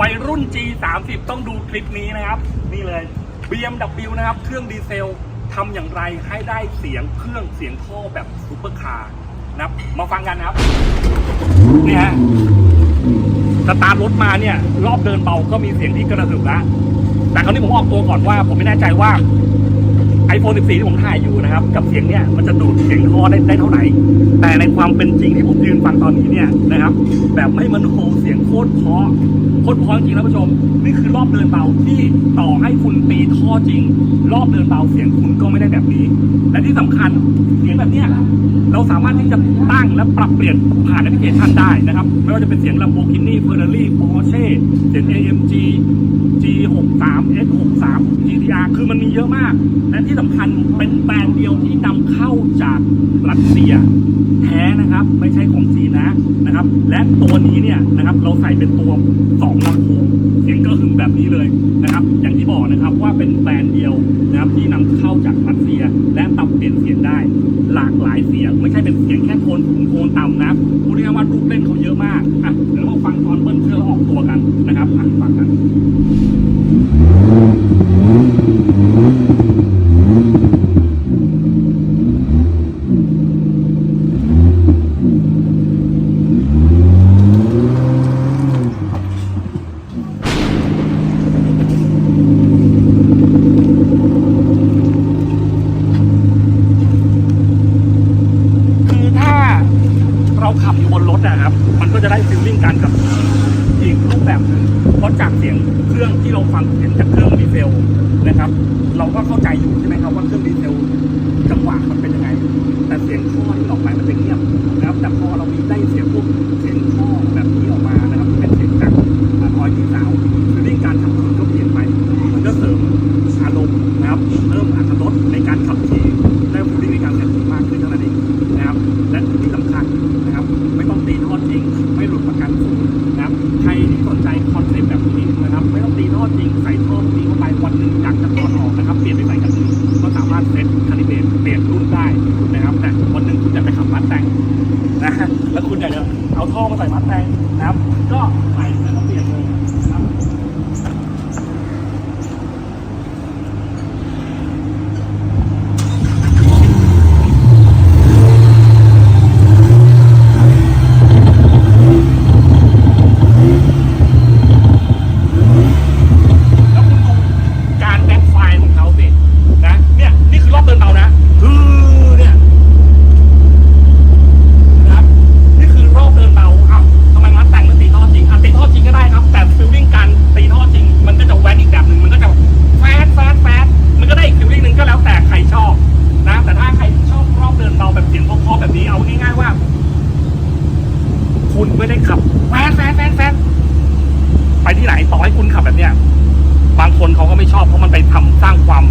วัยรุ่น G30 ต้องดูคลิปนี้นะครับ นี่เลย BMW นะครับ เครื่องดีเซลทำอย่างไรให้ได้เสียงเครื่องเสียงท่อแบบซูเปอร์คาร์นะครับ มาฟังกันนะครับนี่ฮะสตาร์ทรถมาเนี่ย รอบเดินเบาก็มีเสียงที่กระหึ่มละแต่คราวนี้ผมออกตัวก่อนว่า ผมไม่แน่ใจว่า iPhone 14 ที่ผมถ่ายอยู่นะครับ กับเสียงเนี่ยมันจะดูดเสียงท่อได้ได้เท่าไหร่ แต่ในความเป็นจริงที่ผมยืนฟังตอนนี้เนี่ยนะครับ แบบไม่มันโฮเสียงโคตรเพาะโคตรเพาะจริงนะผู้ชม นี่คือรอบเดินเบาที่ต่อให้คุณตีท่อจริง รอบเดินเบาเสียงคุณก็ไม่ได้แบบนี้ และที่สำคัญเสียงแบบเนี้ยเราสามารถที่จะตั้งและปรับเปลี่ยนผ่านแอปพลิเคชันได้นะครับ ไม่ว่าจะเป็นเสียง Lamborghini Ferrari Porsche เสียง AMG G63 3 GTR คือมันมีเยอะมาก และที่สำคัญเป็นแบรนด์เดียวที่นำเข้าจากรัสเซีย แท้นะครับไม่ใช่ของจีนนะนะครับ และตัวนี้เนี่ยนะครับเราใส่เป็นตัว2ลำโพงเสียงก็หึงแบบนี้เลยนะครับ อย่างที่บอกนะครับว่าเป็นแบรนด์เดียวนะครับที่นำเข้าจากรัสเซีย และปรับเปลี่ยนเสียงได้ หลากหลายเสียง ไม่ใช่เป็นเสียงแค่โทนสูงโทนต่ำนะพูดง่ายๆว่าลูกเล่นเขาเยอะมากอะเดี๋ยวเราฟังตอนเบิ้ลเครื่องแล้วออกตัวกันนะครับอะฟังกัน คือถ้าเราขับอยู่บนรถนะครับ มันก็จะได้ ฟีลลิ่งการขับขี่อีกรูปแบบหนึงเพราะจากเสียงเครื่องที่เราฟังเสียงจากเครื่องดีเซลนะครับ เราก็เข้าใจอยู่ใช่ไหมครับว่าเครื่องดีเซลจังหวะมันเป็นยังไง แต่เสียงท่อที่ออกไปมันจะเงียบนะครับแต่พอเรามีได้เสียงพวกเสียงท่อแบบนี้ออกมานะครับเป็นเสียงจากออยที่สาวฟีลลิ่งการขับขี่ก็เปลี่ยนไป มันก็เสริมอารมณ์นะครับเพิ่ม งไม่หลุดประกันสูงนะครับใครที่สนใจคอนเซ็ปต์แบบนี้นะครับ ไม่ต้องตีท่อจริงใส่ท่อจริงเข้าไปวันหนึ่งอยากจะถอดออกนะครับ เปลี่ยนไปใส่กันอื่นก็สามารถเซ็ตคาลิเบรตเปลี่ยนรุ่นได้นะครับแต่วันหนึ่งคุณจะไปขับมัดแต่งนะแล้วคุณอยากจะเอาท่อมาใส่มัดแต่งนะครับ ก็ใส่แล้วก็เปนะครับ แล้วคุณดูการแบ็คไฟล์ของเขาสินะเนี่ยนี่คือรอบเดินเบานะฮือเนี่ยนะครับนี่คือรอบเดินเบาเอ้าทำไมมันแต่งมันตีท่อจริงอะตีท่อจริงก็ได้ครับ แต่ฟิลลิ่งการตีท่อจริง มันก็จะแว้นอีกแบบหนึ่งมันก็จะแฟดแฟดแฟดมันก็ได้อีกฟิลลิ่งหนึ่งก็แล้วแต่ใครชอบนะแต่ถ้าใครชอบรอบเดินเบาแบบเสียงเพราะๆแบบนี้เอาง่ายๆว่า คุณ ไม่ได้ขับแฟนแฟนแฟนแฟนไปที่ไหนต่อให้คุณขับแบบเนี้ยบางคนเขาก็ไม่ชอบเพราะมันไปทำสร้างความ